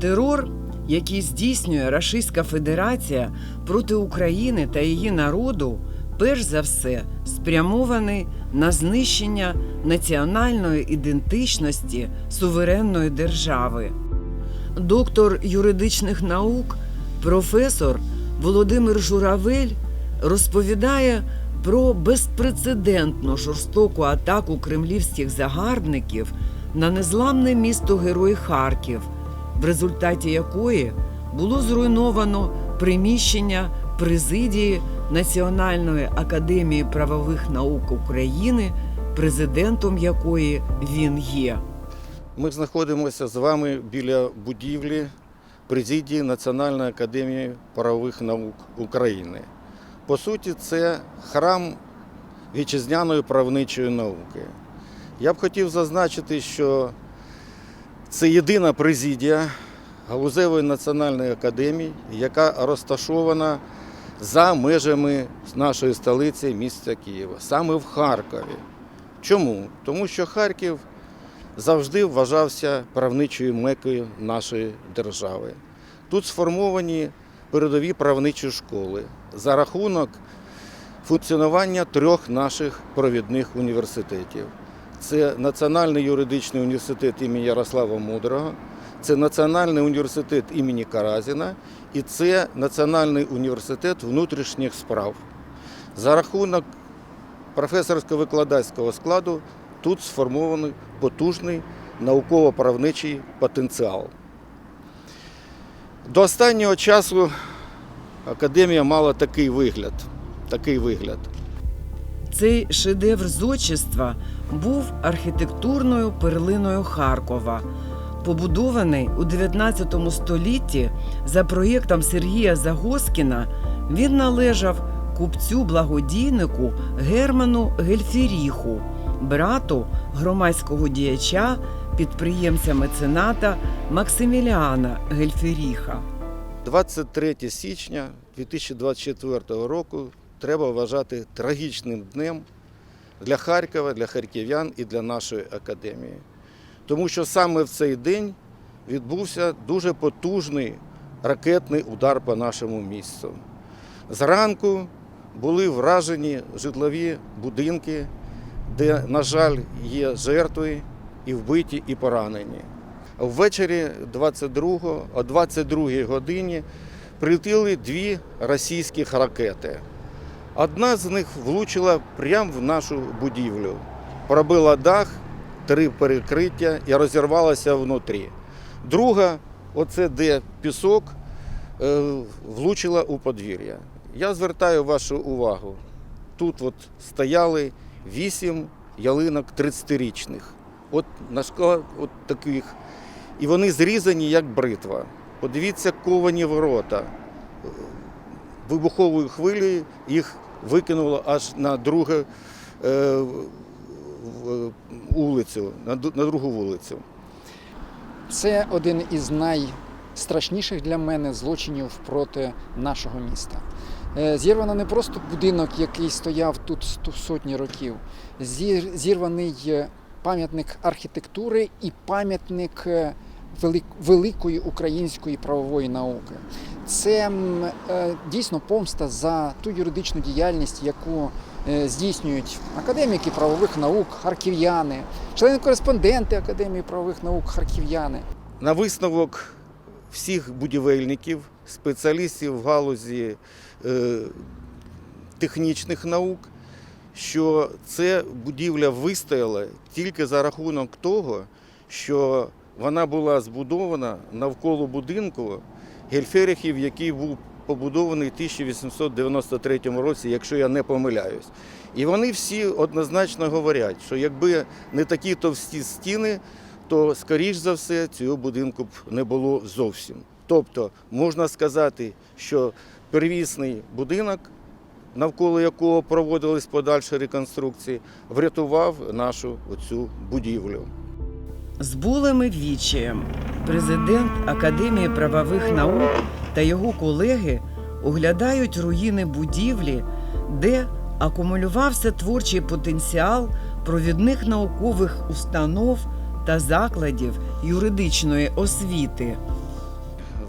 Терор, який здійснює Рашистська Федерація проти України та її народу, перш за все спрямований на знищення національної ідентичності суверенної держави. Доктор юридичних наук, професор Володимир Журавель розповідає про безпрецедентну жорстоку атаку кремлівських загарбників на незламне місто Герой Харків, в результаті якої було зруйновано приміщення президії Національної академії правових наук України, президентом якої він є. Ми знаходимося з вами біля будівлі президії Національної академії правових наук України. По суті, це храм вітчизняної правничої науки. Я б хотів зазначити, що це єдина президія Галузевої національної академії, яка розташована за межами нашої столиці міста Києва, саме в Харкові. Чому? Тому що Харків завжди вважався правничою мекою нашої держави. Тут сформовані передові правничі школи за рахунок функціонування трьох наших провідних університетів. Це Національний юридичний університет імені Ярослава Мудрого, це Національний університет імені Каразіна і це Національний університет внутрішніх справ. За рахунок професорсько-викладацького складу тут сформований потужний науково-правничий потенціал. До останнього часу академія мала такий вигляд. Такий вигляд. Цей шедевр зодчества був архітектурною перлиною Харкова. Побудований у 19 столітті за проєктом Сергія Загоскіна, він належав купцю благодійнику Герману Гельфіріху, брату громадського діяча, підприємця мецената Максиміліана Гельфіріха. 23 січня 2024 року треба вважати трагічним днем для Харкова, для харків'ян і для нашої академії. Тому що саме в цей день відбувся дуже потужний ракетний удар по нашому місту. Зранку були вражені житлові будинки, де, на жаль, є жертви і вбиті, і поранені. Ввечері 22, о 22-й годині прилетіли дві російських ракети. Одна з них влучила прямо в нашу будівлю, пробила дах, три перекриття і розірвалася внутрі. Друга, оце де пісок, е, влучила у подвір'я. Я звертаю вашу увагу. Тут от стояли вісім ялинок 30-річних. От на шкала от таких. І вони зрізані як бритва. Подивіться ковані ворота. Вибуховою хвилею їх викинуло аж на другу е, вулицю, на другу вулицю. Це один із найстрашніших для мене злочинів проти нашого міста. Е, Зірвано не просто будинок, який стояв тут сотні років. Зір- Зірваний е, пам'ятник архітектури і пам'ятник велик- великої української правової науки. Це е, дійсно помста за ту юридичну діяльність, яку е, здійснюють академіки правових наук, харків'яни, члени-кореспонденти Академії правових наук, харків'яни. На висновок всіх будівельників, спеціалістів в галузі е, технічних наук, що ця будівля вистояла тільки за рахунок того, що вона була збудована навколо будинку Гельферихів, який був побудований в 1893 році, якщо я не помиляюсь. І вони всі однозначно говорять, що якби не такі товсті стіни, то, скоріш за все, цього будинку б не було зовсім. Тобто, можна сказати, що первісний будинок, навколо якого проводились подальші реконструкції, врятував нашу оцю будівлю. З болем і відчаєм президент Академії правових наук та його колеги оглядають руїни будівлі, де акумулювався творчий потенціал провідних наукових установ та закладів юридичної освіти.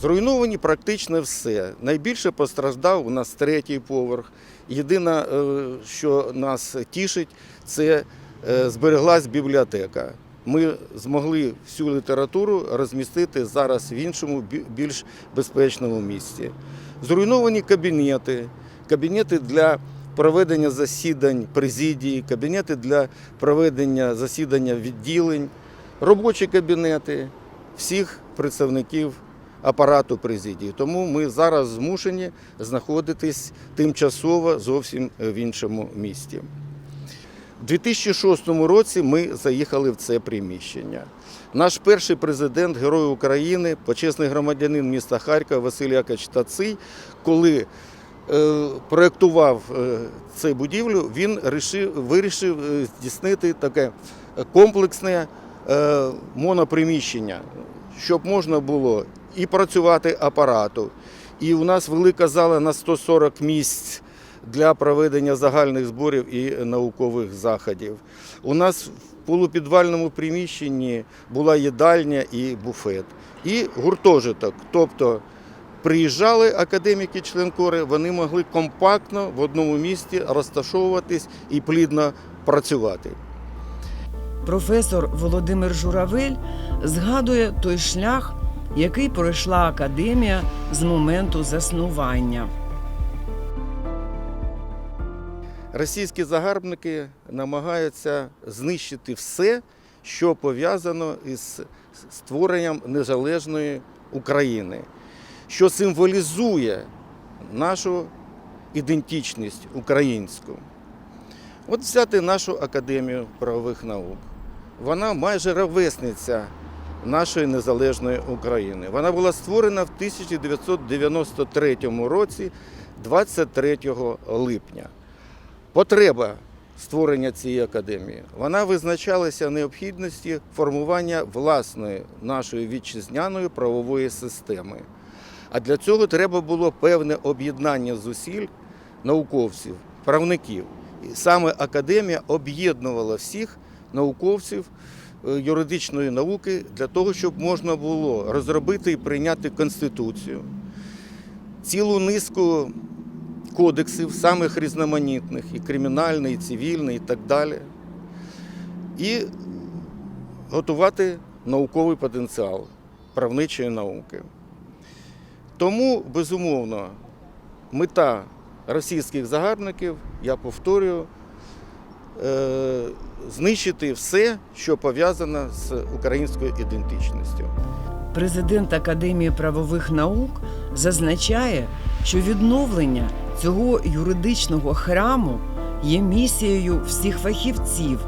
Зруйновані практично все. Найбільше постраждав у нас третій поверх. Єдине, е, що нас тішить, це е, збереглась бібліотека. Ми змогли всю літературу розмістити зараз в іншому більш безпечному місці. Зруйновані кабінети, кабінети для проведення засідань президії, кабінети для проведення засідання відділень, робочі кабінети всіх представників апарату президії. Тому ми зараз змушені знаходитись тимчасово зовсім в іншому місті. У 2006 році ми заїхали в це приміщення. Наш перший президент, Герой України, почесний громадянин міста Харкова Василь Якович Таций, коли е, проєктував е, цю будівлю, він рішив, вирішив е, здійснити таке комплексне моноприміщення, щоб можна було і працювати апарату. І у нас велика зала на 140 місць для проведення загальних зборів і наукових заходів. У нас в полупідвальному приміщенні була їдальня і буфет, і гуртожиток. Тобто приїжджали академіки членкори, вони могли компактно в одному місті розташовуватись і плідно працювати. Професор Володимир Журавель згадує той шлях, який пройшла академія з моменту заснування. Російські загарбники намагаються знищити все, що пов'язано із створенням незалежної України, що символізує нашу ідентичність українську. От взяти нашу академію правових наук. Вона майже ровесниця нашої незалежної України. Вона була створена в 1993 році, 23 липня. Потреба створення цієї академії вона визначалася необхідності формування власної нашої вітчизняної правової системи. А для цього треба було певне об'єднання зусиль науковців, правників. І саме академія об'єднувала всіх науковців е, юридичної науки для того, щоб можна було розробити і прийняти конституцію, цілу низку кодексів, самих різноманітних, і кримінальний, і цивільний, і так далі. І готувати науковий потенціал правничої науки. Тому, безумовно, мета російських загарбників, я повторюю, е, знищити все, що пов'язано з українською ідентичністю. Президент Академії правових наук зазначає, що відновлення цього юридичного храму є місією всіх фахівців,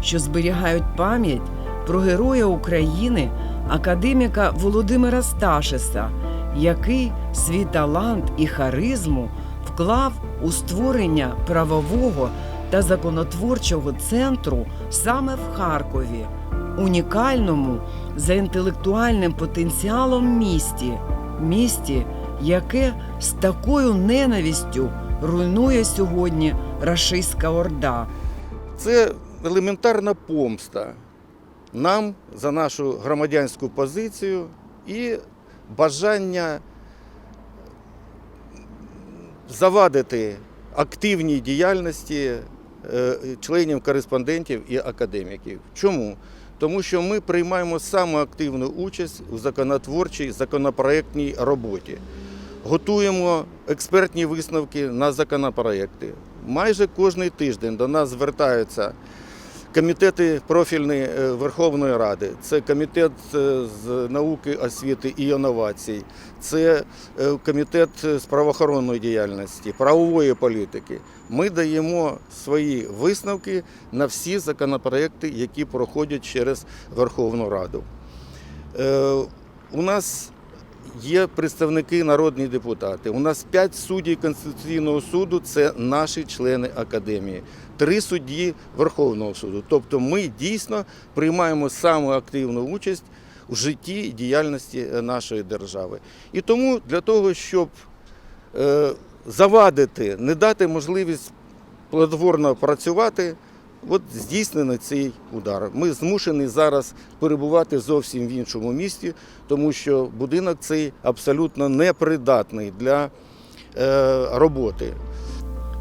що зберігають пам'ять про героя України, академіка Володимира Сташиса, який свій талант і харизму вклав у створення правового та законотворчого центру саме в Харкові, унікальному за інтелектуальним потенціалом місті, місті, яке з такою ненавістю руйнує сьогодні рашистська орда. Це елементарна помста нам за нашу громадянську позицію і бажання завадити активній діяльності е, членів кореспондентів і академіків. Чому? Тому що ми приймаємо саму активну участь у законотворчій законопроектній роботі. Готуємо експертні висновки на законопроекти. Майже кожний тиждень до нас звертаються комітети профільні е, Верховної Ради, це комітет е, з науки, освіти і інновацій, це е, комітет з правоохоронної діяльності, правової політики. Ми даємо свої висновки на всі законопроекти, які проходять через Верховну Раду. У нас є представники народні депутати. У нас п'ять суддів Конституційного суду це наші члени академії, три судді Верховного суду. Тобто ми дійсно приймаємо саму активну участь у житті і діяльності е, нашої держави. І тому для того, щоб е, завадити, не дати можливість плодотворно працювати, от здійснено цей удар. Ми змушені зараз перебувати зовсім в іншому місті, тому що будинок цей абсолютно непридатний для е, роботи.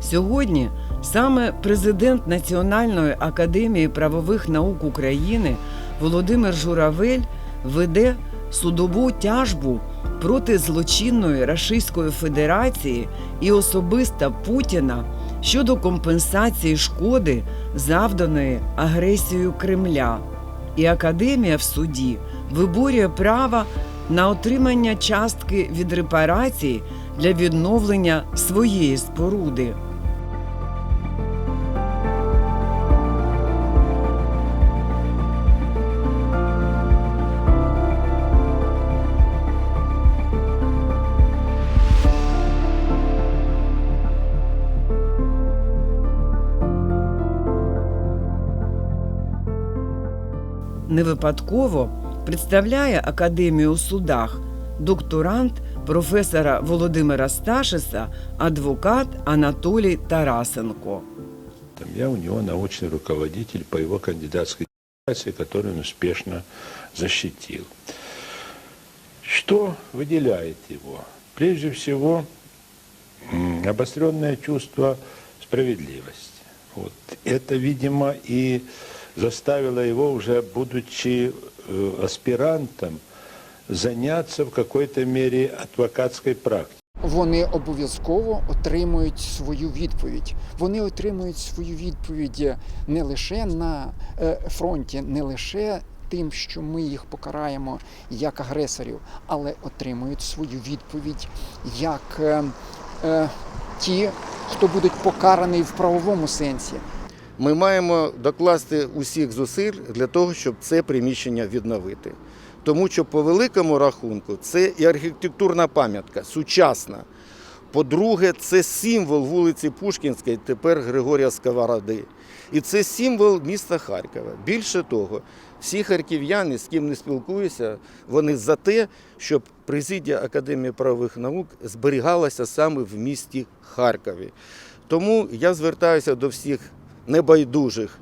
Сьогодні саме президент Національної академії правових наук України Володимир Журавель веде судову тяжбу проти злочинної Рашистської Федерації і особисто Путіна щодо компенсації шкоди, завданої агресією Кремля. І академія в суді виборює право на отримання частки від репарації для відновлення своєї споруди. Не випадково представляє академію у судах докторант професора Володимира Сташиса, адвокат Анатолій Тарасенко. Там Я у него научный руководитель по его кандидатской диссертации, которую он успешно защитил. Что выделяет его? Прежде всего, м, обостренное чувство справедливости. Вот. Это, видимо, и заставило его, уже будучи э, аспирантом, заняться в какой-то мере адвокатской практикой. Вони обов'язково отримують свою відповідь. Вони отримують свою відповідь не лише на е, фронті, не лише тим, що ми їх покараємо як агресорів, але отримують свою відповідь як е, е, ті, хто будуть покараний в правовому сенсі. Ми маємо докласти усіх зусиль для того, щоб це приміщення відновити. Тому що по великому рахунку це і архітектурна пам'ятка, сучасна. По-друге, це символ вулиці Пушкінської, тепер Григорія Сковороди. І це символ міста Харкова. Більше того, всі харків'яни, з ким не спілкуюся, вони за те, щоб президія Академії правових наук зберігалася саме в місті Харкові. Тому я звертаюся до всіх небайдужих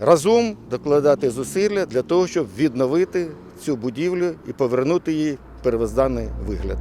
разом докладати зусилля для того, щоб відновити цю будівлю і повернути її в первозданний вигляд.